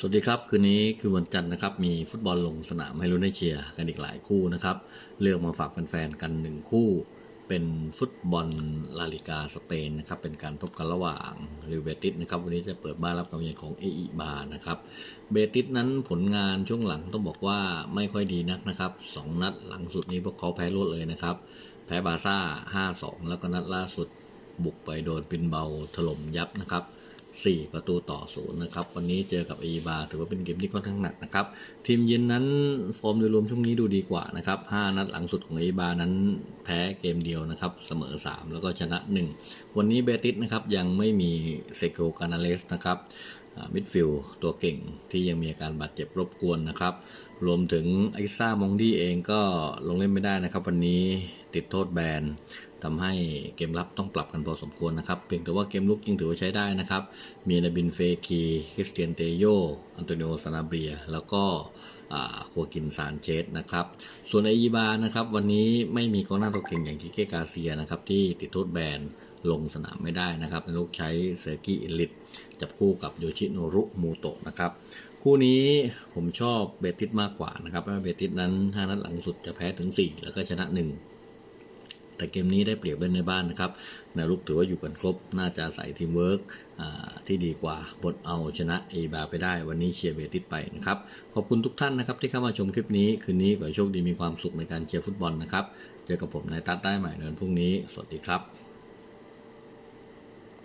สวัสดีครับ คืนนี้คือวันจันทร์นะครับ มีฟุตบอลลงสนามให้ลุ้นให้เชียร์กันอีกหลายคู่นะครับ เลือกมาฝากแฟนๆกันหนึ่งคู่ เป็นฟุตบอลลาลิกาสเปนนะครับ เป็นการพบกันระหว่างริวเบติสนะครับ วันนี้จะเปิดบ้านรับการเยือนของเออิบานะครับ เบติสนั้นผลงานช่วงหลังต้องบอกว่าไม่ค่อยดีนักนะครับสองนัดหลังสุดนี้พวกเขาแพ้รวดเลยนะครับ แพ้บาร์ซ่า5-2 แล้วก็นัดล่าสุดบุกไปโดนปินเบาถล่มยับนะครับ 4 ประตูต่อศูนย์นะครับ วันนี้เจอกับอีบาถือว่าเป็นเกมที่ค่อนข้างหนักนะครับ ทีมเยืนนั้นฟอร์มโดยรวมช่วงนี้ดูดีกว่านะครับ 5 นัดหลังสุดของอีบานั้นแพ้เกมเดียวนะครับ เสมอ 3 แล้วก็ชนะ 1 วันนี้เบติสนะครับยังไม่มีเซโกกานาเลสนะครับมิดฟิลตัวเก่งที่ยังมีอาการบาดเจ็บรบกวนนะครับ รวมถึงไอซ่ามองดี้เองก็ลงเล่นไม่ได้นะครับ วันนี้ติดโทษแบน ทำให้เกมรับต้องปรับกันพอสมควรนะครับ เพียงแต่ว่าเกมลุกยังถือว่าใช้ได้นะครับ มีนาบินเฟคีคริสเตียนเตโย อันโตนิโอซานาเบีย แล้วก็โคกินซานเชสนะครับ ส่วนไอยีบานะครับ วันนี้ไม่มีกองหน้าตัวเก่งอย่างคิเกกาเซียนะครับ ที่ติดโทษแบนลงสนามไม่ได้นะครับลูกใช้เซอร์กิอิลิตจับคู่กับโยชิโนรุมูโตะนะครับ คู่นี้ผมชอบเบติสมากกว่านะครับเพราะเบติสนั้น 5 นัดหลังสุดจะแพ้ถึง 4 แล้วก็ชนะ 1 แต่เกมนี้ได้เปรียบเล่นในบ้านนะครับแนวลุกถือว่าอยู่กันครบ น่าจะใส่ทีมเวิร์กที่ดีกว่าบทเอาชนะเอบาไปได้ วันนี้เชียร์เบติสไปนะครับ ขอบคุณทุกท่านนะครับที่เข้ามาชมคลิปนี้ คืนนี้ขอให้โชคดีมีความสุขในการเชียร์ฟุตบอลนะครับ เจอกับผมในตัดได้ใหม่ในวันพรุ่งนี้ สวัสดีครับ